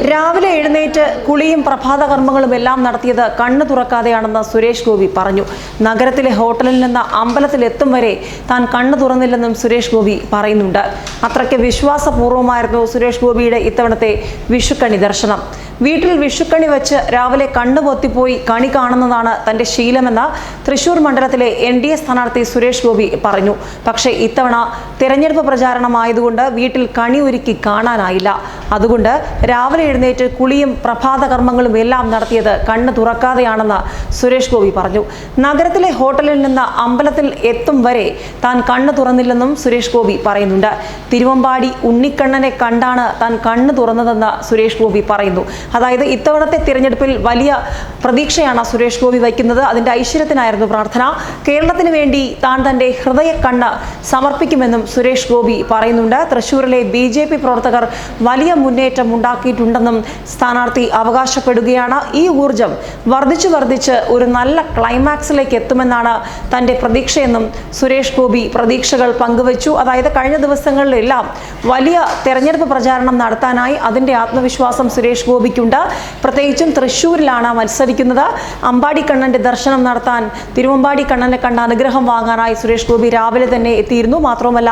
രാവിലെ എഴുന്നേറ്റ് കുളിയും പ്രഭാത കർമ്മങ്ങളും എല്ലാം നടത്തിയത് കണ്ണു തുറക്കാതെയാണെന്ന് സുരേഷ് ഗോപി പറഞ്ഞു. നഗരത്തിലെ ഹോട്ടലിൽ നിന്ന് അമ്പലത്തിലെത്തും വരെ താൻ കണ്ണു തുറന്നില്ലെന്നും സുരേഷ് ഗോപി പറയുന്നുണ്ട്. അത്രയ്ക്ക് വിശ്വാസപൂർവമായിരുന്നു സുരേഷ് ഗോപിയുടെ ഇത്തവണത്തെ വിഷുക്കണി ദർശനം. വീട്ടിൽ വിഷുക്കണി വെച്ച് രാവിലെ കണ്ണു പൊത്തിപ്പോയി കണി കാണുന്നതാണ് തന്റെ ശീലമെന്ന് തൃശൂർ മണ്ഡലത്തിലെ എൻ ഡി എ സ്ഥാനാർത്ഥി സുരേഷ് ഗോപി പറഞ്ഞു പക്ഷേ ഇത്തവണ തിരഞ്ഞെടുപ്പ് പ്രചാരണമായതുകൊണ്ട് വീട്ടിൽ കണി ഒരുക്കി കാണാനായില്ല. അതുകൊണ്ട് രാവിലെ എഴുന്നേറ്റ് കുളിയും പ്രഭാത കർമ്മങ്ങളും എല്ലാം നടത്തിയത് കണ്ണ് തുറക്കാതെയാണെന്ന് സുരേഷ് ഗോപി പറഞ്ഞു. നഗരത്തിലെ ഹോട്ടലിൽ നിന്ന് അമ്പലത്തിൽ എത്തും വരെ താൻ കണ്ണ് തുറന്നില്ലെന്നും സുരേഷ് ഗോപി പറയുന്നുണ്ട്. തിരുവമ്പാടി ഉണ്ണിക്കണ്ണനെ കണ്ടാണ് താൻ കണ്ണ് തുറന്നതെന്ന് സുരേഷ് ഗോപി പറയുന്നു. അതായത് ഇത്തവണത്തെ തിരഞ്ഞെടുപ്പിൽ വലിയ പ്രതീക്ഷയാണ് സുരേഷ് ഗോപി വയ്ക്കുന്നത്. അതിന്റെ ഐശ്വര്യത്തിനായിരുന്നു പ്രാർത്ഥന. കേരളത്തിന് വേണ്ടി താൻ തന്റെ ഹൃദയ കണ്ണ് സമർപ്പിക്കുമെന്നും സുരേഷ് ഗോപി പറയുന്നുണ്ട്. തൃശൂരിലെ ബി പ്രവർത്തകർ വലിയ മുന്നേറ്റം ഉണ്ടാക്കിയിട്ടുണ്ടെന്നും സ്ഥാനാർത്ഥി അവകാശപ്പെടുകയാണ്. ഈ ഊർജം വർദ്ധിച്ചു വർദ്ധിച്ച് ഒരു നല്ല ക്ലൈമാക്സിലേക്ക് എത്തുമെന്നാണ് തന്റെ പ്രതീക്ഷയെന്നും സുരേഷ് ഗോപി പ്രതീക്ഷകൾ പങ്കുവച്ചു. അതായത് കഴിഞ്ഞ ദിവസങ്ങളിലെല്ലാം വലിയ തെരഞ്ഞെടുപ്പ് പ്രചാരണം നടത്താനായി അതിന്റെ ആത്മവിശ്വാസം സുരേഷ് ഗോപിക്കുണ്ട്. പ്രത്യേകിച്ചും തൃശൂരിലാണ് മത്സരിക്കുന്നത്. അമ്പാടി കണ്ണന്റെ ദർശനം നടത്താൻ തിരുവമ്പാടി കണ്ണനെ കണ്ട അനുഗ്രഹം വാങ്ങാനായി സുരേഷ് ഗോപി രാവിലെ തന്നെ എത്തിയിരുന്നു. മാത്രവുമല്ല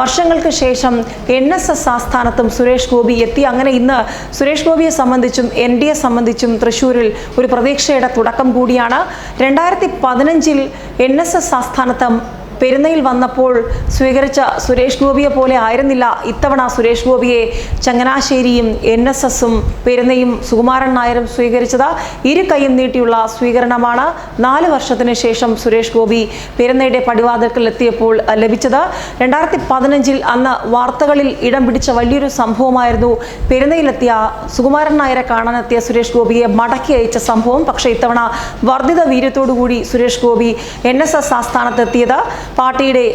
വർഷങ്ങൾക്ക് ശേഷം എൻ എസ് എസ് ആസ്ഥാനത്തും സുരേഷ് ഗോപി എത്തി. അങ്ങനെ ഇന്ന് സുരേഷ് ഗോപിയെ സംബന്ധിച്ചും എൻ ഡി എ സംബന്ധിച്ചും തൃശ്ശൂരിൽ ഒരു പ്രതീക്ഷയുടെ തുടക്കം കൂടിയാണ്. രണ്ടായിരത്തി പതിനഞ്ചിൽ എൻ എസ് എസ് ആസ്ഥാനത്ത് പെരുന്നയിൽ വന്നപ്പോൾ സ്വീകരിച്ച സുരേഷ് ഗോപിയെ പോലെ ആയിരുന്നില്ല ഇത്തവണ സുരേഷ് ഗോപിയെ ചങ്ങനാശ്ശേരിയും എൻ എസ് എസും പെരുന്നയും സുകുമാരൻ നായരും സ്വീകരിച്ചത് ഇരു കൈയും നീട്ടിയുള്ള സ്വീകരണമാണ് നാല് വർഷത്തിന് ശേഷം സുരേഷ് ഗോപി പെരുന്നയുടെ പടിവാതിൽക്കൽ എത്തിയപ്പോൾ ലഭിച്ചത്. രണ്ടായിരത്തി പതിനഞ്ചിൽ അന്ന് വാർത്തകളിൽ ഇടം പിടിച്ച വലിയൊരു സംഭവമായിരുന്നു പെരുന്നയിലെത്തിയ സുകുമാരൻ നായരെ കാണാനെത്തിയ സുരേഷ് ഗോപിയെ മടക്കി അയച്ച സംഭവം. പക്ഷേ ഇത്തവണ വർദ്ധിത വീര്യത്തോടുകൂടി Suresh Gopi N S S ആസ്ഥാനത്തെത്തിയത്. പാർട്ടിയുടെ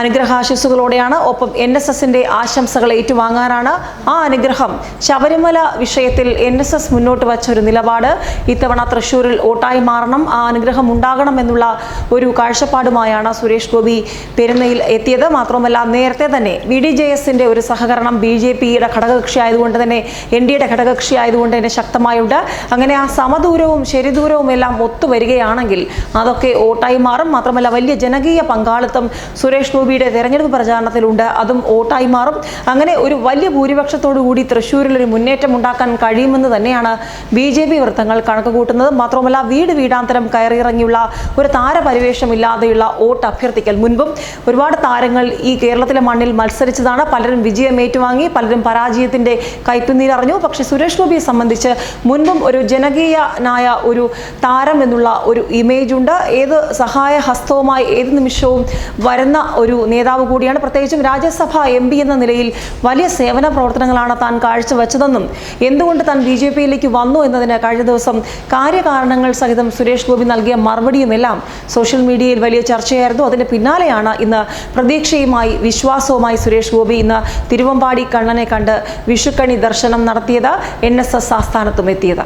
അനുഗ്രഹാശിസുകളോടെയാണ് ഒപ്പം എൻ എസ് എസിന്റെ ആശംസകൾ ഏറ്റുവാങ്ങാനാണ് ആ അനുഗ്രഹം. ശബരിമല വിഷയത്തിൽ എൻ എസ് എസ് മുന്നോട്ട് വച്ച ഒരു നിലപാട്. ഇത്തവണ തൃശൂരിൽ വോട്ടായി മാറണം ആ അനുഗ്രഹം ഉണ്ടാകണം എന്നുള്ള ഒരു കാഴ്ചപ്പാടുമായാണ് സുരേഷ് ഗോപി പെരുന്നയിൽ എത്തിയത്. മാത്രമല്ല നേരത്തെ തന്നെ ബി ഡി ജെ എസിന്റെ ഒരു സഹകരണം ബി ജെ പിയുടെ ഘടകകക്ഷി ആയതുകൊണ്ട് തന്നെ എൻ ഡി എയുടെ ഘടകകക്ഷി ആയതുകൊണ്ട് തന്നെ ശക്തമായുണ്ട്. അങ്ങനെ ആ സമദൂരവും ശരിദൂരവും എല്ലാം ഒത്തുവരികയാണെങ്കിൽ അതൊക്കെ വോട്ടായി മാറും. മാത്രമല്ല വലിയ ജനകീയ പങ്കാളിത്തം സുരേഷ് ഗോപിയുടെ തെരഞ്ഞെടുപ്പ് പ്രചാരണത്തിലുണ്ട്. അതും വോട്ടായി മാറും. അങ്ങനെ ഒരു വലിയ ഭൂരിപക്ഷത്തോടു കൂടി തൃശ്ശൂരിൽ ഒരു മുന്നേറ്റം ഉണ്ടാക്കാൻ കഴിയുമെന്ന് തന്നെയാണ് ബി ജെ പി വൃത്തങ്ങൾ കണക്ക് കൂട്ടുന്നത് മാത്രമല്ല വീട് വീടാന്തരം കയറിയിറങ്ങിയുള്ള ഒരു താരപരിവേഷമില്ലാതെയുള്ള വോട്ട് അഭ്യർത്ഥിക്കൽ മുൻപും ഒരുപാട് താരങ്ങൾ ഈ കേരളത്തിലെ മണ്ണിൽ മത്സരിച്ചതാണ്. പലരും വിജയം ഏറ്റുവാങ്ങി പലരും പരാജയത്തിന്റെ കയ്പുനീരറിഞ്ഞു പക്ഷെ സുരേഷ് ഗോപിയെ സംബന്ധിച്ച് മുൻപും ഒരു ജനകീയനായ ഒരു താരം എന്നുള്ള ഒരു ഇമേജ് ഉണ്ട്. ഏത് സഹായ ഹസ്തവുമായി ഏത് നിമിഷവും വരുന്ന ഒരു നേതാവ് കൂടിയാണ്. പ്രത്യേകിച്ചും രാജ്യസഭ എം എന്ന നിലയിൽ വലിയ സേവന പ്രവർത്തനങ്ങളാണ് താൻ കാഴ്ചവെച്ചതെന്നും എന്തുകൊണ്ട് താൻ ബി ജെ പിയിലേക്ക് വന്നു എന്നതിന് കഴിഞ്ഞ ദിവസം കാര്യകാരണങ്ങൾ സഹിതം സുരേഷ് ഗോപി നൽകിയ മറുപടിയുമെല്ലാം സോഷ്യൽ മീഡിയയിൽ വലിയ ചർച്ചയായിരുന്നു. അതിന് പിന്നാലെയാണ് ഇന്ന് പ്രതീക്ഷയുമായി വിശ്വാസവുമായി സുരേഷ് ഗോപി ഇന്ന് തിരുവമ്പാടി കണ്ണനെ കണ്ട് വിഷുക്കണി ദർശനം നടത്തിയത് എൻ എസ് എസ് ആസ്ഥാനത്തും എത്തിയത്.